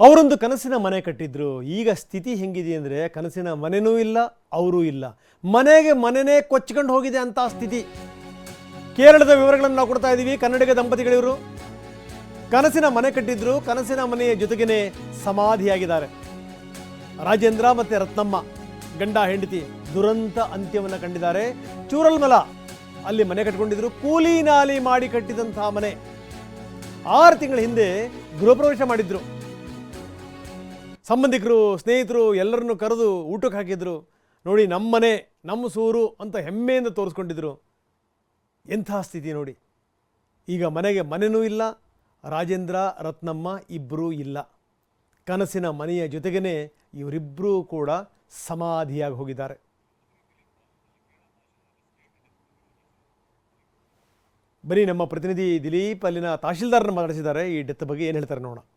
ಅವರೊಂದು ಕನಸಿನ ಮನೆ ಕಟ್ಟಿದ್ರು. ಈಗ ಸ್ಥಿತಿ ಹೆಂಗಿದೆ ಅಂದರೆ ಕನಸಿನ ಮನೆನೂ ಇಲ್ಲ, ಅವರೂ ಇಲ್ಲ. ಮನೆಗೆ ಮನೆನೇ ಕೊಚ್ಕೊಂಡು ಹೋಗಿದೆ ಅಂತ ಸ್ಥಿತಿ. ಕೇರಳದ ವಿವರಗಳನ್ನು ನಾವು ಕೊಡ್ತಾ ಇದ್ದೀವಿ. ಕನ್ನಡಿಗ ದಂಪತಿಗಳಿವರು, ಕನಸಿನ ಮನೆ ಕಟ್ಟಿದ್ರು, ಕನಸಿನ ಮನೆಯ ಜೊತೆಗೇನೆ ಸಮಾಧಿಯಾಗಿದ್ದಾರೆ. ರಾಜೇಂದ್ರ ಮತ್ತು ರತ್ನಮ್ಮ, ಗಂಡ, ಹೆಂಡತಿ ದುರಂತ ಅಂತ್ಯವನ್ನು ಕಂಡಿದ್ದಾರೆ. ಚೂರಲ್ಮಲ ಅಲ್ಲಿ ಮನೆ ಕಟ್ಕೊಂಡಿದ್ರು. ಕೂಲಿ ನಾಲಿ ಮಾಡಿ ಕಟ್ಟಿದಂತಹ ಮನೆ. ಆರು ತಿಂಗಳ ಹಿಂದೆ ಗೃಹಪ್ರವೇಶ ಮಾಡಿದ್ರು. ಸಂಬಂಧಿಕರು, ಸ್ನೇಹಿತರು ಎಲ್ಲರನ್ನು ಕರೆದು ಊಟಕ್ಕೆ ಹಾಕಿದ್ರು. ನೋಡಿ, ನಮ್ಮ ಮನೆ, ನಮ್ಮ ಸೂರು ಅಂತ ಹೆಮ್ಮೆಯಿಂದ ತೋರಿಸ್ಕೊಂಡಿದ್ರು. ಎಂಥ ಸ್ಥಿತಿ ನೋಡಿ. ಈಗ ಮನೆಗೆ ಮನೆನೂ ಇಲ್ಲ, ರಾಜೇಂದ್ರ, ರತ್ನಮ್ಮ ಇಬ್ಬರೂ ಇಲ್ಲ. ಕನಸಿನ ಮನೆಯ ಜೊತೆಗೇ ಇವರಿಬ್ಬರೂ ಕೂಡ ಸಮಾಧಿಯಾಗಿ ಹೋಗಿದ್ದಾರೆ. ಬರೀ ನಮ್ಮ ಪ್ರತಿನಿಧಿ ದಿಲೀಪ್ ಅಲ್ಲಿನ ತಹಶೀಲ್ದಾರನ ಮಾತಾಡಿಸಿದ್ದಾರೆ. ಈ ಡೆತ್ ಬಗ್ಗೆ ಏನು ಹೇಳ್ತಾರೆ ನೋಡೋಣ.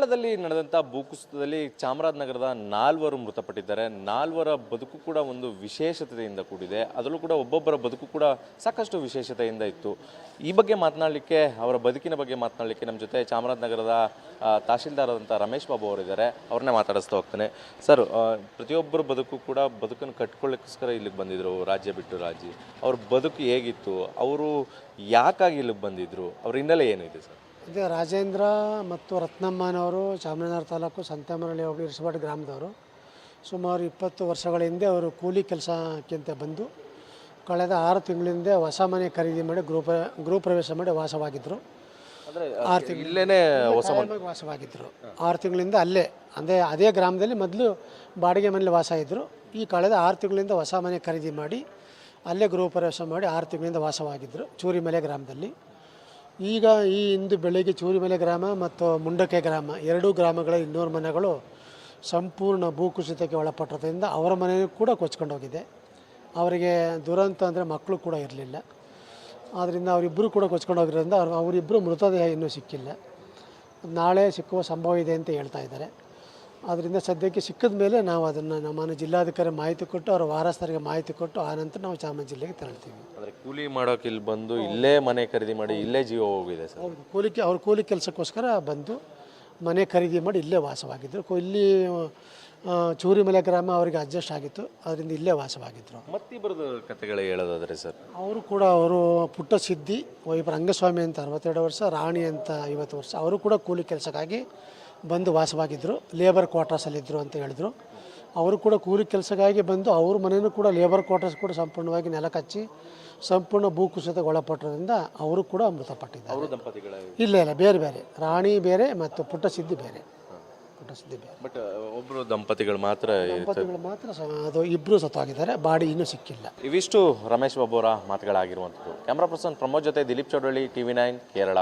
ಕೇರಳದಲ್ಲಿ ನಡೆದಂಥ ಭೂಕುಸಿತದಲ್ಲಿ ಚಾಮರಾಜನಗರದ ನಾಲ್ವರು ಮೃತಪಟ್ಟಿದ್ದಾರೆ. ನಾಲ್ವರ ಬದುಕು ಕೂಡ ಒಂದು ವಿಶೇಷತೆಯಿಂದ ಕೂಡಿದೆ. ಅದರಲ್ಲೂ ಕೂಡ ಒಬ್ಬೊಬ್ಬರ ಬದುಕು ಕೂಡ ಸಾಕಷ್ಟು ವಿಶೇಷತೆಯಿಂದ ಇತ್ತು. ಈ ಬಗ್ಗೆ ಮಾತನಾಡಲಿಕ್ಕೆ, ಅವರ ಬದುಕಿನ ಬಗ್ಗೆ ಮಾತನಾಡಲಿಕ್ಕೆ ನಮ್ಮ ಜೊತೆ ಚಾಮರಾಜನಗರದ ತಹಸೀಲ್ದಾರ್ ತಹಶೀಲ್ದಾರ್ ಆದಂಥ ರಮೇಶ್ ಬಾಬು ಅವರಿದ್ದಾರೆ. ಅವ್ರನ್ನೇ ಮಾತಾಡಿಸ್ತಾ ಹೋಗ್ತಾನೆ. ಸರ್ ಪ್ರತಿಯೊಬ್ಬರ ಬದುಕು ಕೂಡ ಬದುಕನ್ನು ಕಟ್ಕೊಳ್ಳೋಕ್ಕೋಸ್ಕರ ಇಲ್ಲಿಗೆ ಬಂದಿದ್ದರು ರಾಜ್ಯ ಬಿಟ್ಟು ರಾಜ್ಯ. ಅವ್ರ ಬದುಕು ಹೇಗಿತ್ತು? ಅವರು ಯಾಕಾಗಿ ಇಲ್ಲಿಗೆ ಬಂದಿದ್ದರು ಅವ್ರ ಹಿನ್ನೆಲೆ ಏನಿದೆ ಸರ್? ಅದೇ ರಾಜೇಂದ್ರ ಮತ್ತು ರತ್ನಮ್ಮನವರು ಚಾಮರಾಜನಗರ ತಾಲೂಕು ಸಂತಮರಳ್ಳಿ ಹೋಗಿ ಇರಿಸಬಾಟ್ ಗ್ರಾಮದವರು. ಸುಮಾರು ಇಪ್ಪತ್ತು ವರ್ಷಗಳ ಹಿಂದೆ ಅವರು ಕೂಲಿ ಕೆಲಸಕ್ಕಿಂತ ಬಂದು ಕಳೆದ ಆರು ತಿಂಗಳಿಂದ ಹೊಸ ಮನೆ ಖರೀದಿ ಮಾಡಿ ಗೃಹ ಗೃಹ ಪ್ರವೇಶ ಮಾಡಿ ವಾಸವಾಗಿದ್ದರು. ಆರು ತಿಂಗಳು ಹೊಸ ವಾಸವಾಗಿದ್ದರು. ಆರು ತಿಂಗಳಿಂದ ಅಲ್ಲೇ ಅಂದರೆ ಅದೇ ಗ್ರಾಮದಲ್ಲಿ ಮೊದಲು ಬಾಡಿಗೆ ಮನೇಲಿ ವಾಸ ಇದ್ದರು. ಈ ಕಳೆದ ಆರು ತಿಂಗಳಿಂದ ಹೊಸ ಮನೆ ಖರೀದಿ ಮಾಡಿ ಅಲ್ಲೇ ಗೃಹ ಪ್ರವೇಶ ಮಾಡಿ ಆರು ತಿಂಗಳಿಂದ ವಾಸವಾಗಿದ್ದರು ಚೂರಿಮಲೆ ಗ್ರಾಮದಲ್ಲಿ. ಈಗ ಈ ಇಂದು ಬೆಳಗ್ಗೆ ಚೂರಿಮಲೆ ಗ್ರಾಮ ಮತ್ತು ಮುಂಡಕ್ಕೆ ಗ್ರಾಮ, ಎರಡೂ ಗ್ರಾಮಗಳ ಇನ್ನೂರು ಮನೆಗಳು ಸಂಪೂರ್ಣ ಭೂಕುಸಿತಕ್ಕೆ ಒಳಪಟ್ಟಿರೋದ್ರಿಂದ ಅವರ ಮನೆಯೂ ಕೂಡ ಕೊಚ್ಕೊಂಡು ಹೋಗಿದೆ. ಅವರಿಗೆ ದುರಂತ ಅಂದರೆ ಮಕ್ಕಳು ಕೂಡ ಇರಲಿಲ್ಲ. ಆದ್ದರಿಂದ ಅವರಿಬ್ಬರು ಕೂಡ ಕೊಚ್ಕೊಂಡು ಹೋಗಿರೋದ್ರಿಂದ ಅವ್ರು ಅವರಿಬ್ಬರು ಮೃತದೇಹ ಇನ್ನೂ ಸಿಕ್ಕಿಲ್ಲ. ನಾಳೆ ಸಿಕ್ಕುವ ಸಂಭವ ಇದೆ ಅಂತ ಹೇಳ್ತಾ ಇದ್ದಾರೆ. ಆದ್ದರಿಂದ ಸದ್ಯಕ್ಕೆ ಸಿಕ್ಕಿದ ಮೇಲೆ ನಾವು ಅದನ್ನು ನಮ್ಮ ಜಿಲ್ಲಾಧಿಕಾರಿ ಮಾಹಿತಿ ಕೊಟ್ಟು ಅವರ ವಾರಸ್ಥರಿಗೆ ಮಾಹಿತಿ ಕೊಟ್ಟು ಆನಂತರ ನಾವು ಚಾಮರಾಜ ಜಿಲ್ಲೆಗೆ ತೆರಳ್ತೀವಿ. ಅಂದರೆ ಕೂಲಿ ಮಾಡೋಕೆ ಇಲ್ಲಿ ಬಂದು ಇಲ್ಲೇ ಮನೆ ಖರೀದಿ ಮಾಡಿ ಇಲ್ಲೇ ಜೀವ ಹೋಗಿದೆ ಸರ್? ಹೌದು ಕೂಲಿ ಅವ್ರ ಕೂಲಿ ಕೆಲಸಕ್ಕೋಸ್ಕರ ಬಂದು ಮನೆ ಖರೀದಿ ಮಾಡಿ ಇಲ್ಲೇ ವಾಸವಾಗಿದ್ದರು ಕೊ- ಇಲ್ಲಿ ಆ, ಚೂರಿಮಲೆ ಗ್ರಾಮ ಅವರಿಗೆ ಅಡ್ಜಸ್ಟ್ ಆಗಿತ್ತು ಅದರಿಂದ ಇಲ್ಲೇ ವಾಸವಾಗಿದ್ದರು ಮತ್ತಿಬ್ಬರದ ಕತೆಗಳು ಹೇಳೋದಾದ್ರೆ ಸರ್? ಅವರು ಕೂಡ ಅವರು ಪುಟ್ಟ ಸಿದ್ಧಿ ವೈಪ್ ರಂಗಸ್ವಾಮಿ ಅಂತ ಅರವತ್ತೆರಡು ವರ್ಷ ರಾಣಿ ಅಂತ ಐವತ್ತು ವರ್ಷ ಅವರು ಕೂಡ ಕೂಲಿ ಕೆಲಸಕ್ಕಾಗಿ ಬಂದು ವಾಸವಾಗಿದ್ದರು ಲೇಬರ್ ಕ್ವಾರ್ಟರ್ಸಲ್ಲಿದ್ದರು ಅಂತ ಹೇಳಿದ್ರು. ಅವರು ಕೂಡ ಕೂಲಿ ಕೆಲಸಕ್ಕಾಗಿ ಬಂದು ಅವ್ರ ಮನೆಯೂ ಕೂಡ ಲೇಬರ್ ಕ್ವಾರ್ಟರ್ಸ್ ಕೂಡ ಸಂಪೂರ್ಣವಾಗಿ ನೆಲ ಕಚ್ಚಿ ಸಂಪೂರ್ಣ ಭೂಕುಸಿತಕ್ಕೆ ಒಳಪಟ್ಟಿರೋದ್ರಿಂದ ಅವರು ಕೂಡ ಮೃತಪಟ್ಟಿದ್ದಾರೆ. ಅವರು ದಂಪತಿಗಳ? ಇಲ್ಲ ಇಲ್ಲ ಬೇರೆ ಬೇರೆ. ರಾಣಿ ಬೇರೆ ಮತ್ತು ಪುಟ್ಟ ಸಿದ್ಧಿ ಬೇರೆ. ಪುಟ್ಟ ಸಿದ್ಧಿ ಬೇರೆ. ಬಟ್ ಒಬ್ಬರು ದಂಪತಿಗಳು ಮಾತ್ರ ದಂಪತಿಗಳು ಮಾತ್ರ ಅದು ಇಬ್ಬರು ಸತ್ತಾಗಿದ್ದಾರೆ. ಬಾಡಿ ಇನ್ನೂ ಸಿಕ್ಕಿಲ್ಲ. ಇವಿಷ್ಟು ರಮೇಶ್ ಬಾಬು ಅವರ ಮಾತುಗಳಾಗಿರುವಂಥದ್ದು. ಕ್ಯಾಮ್ರಾ ಪರ್ಸನ್ ಪ್ರಮೋದ್ ಜೊತೆ ದಿಲೀಪ್ ಚೌಡಳ್ಳಿ ಟಿವಿ ನೈನ್ ಕೇರಳ.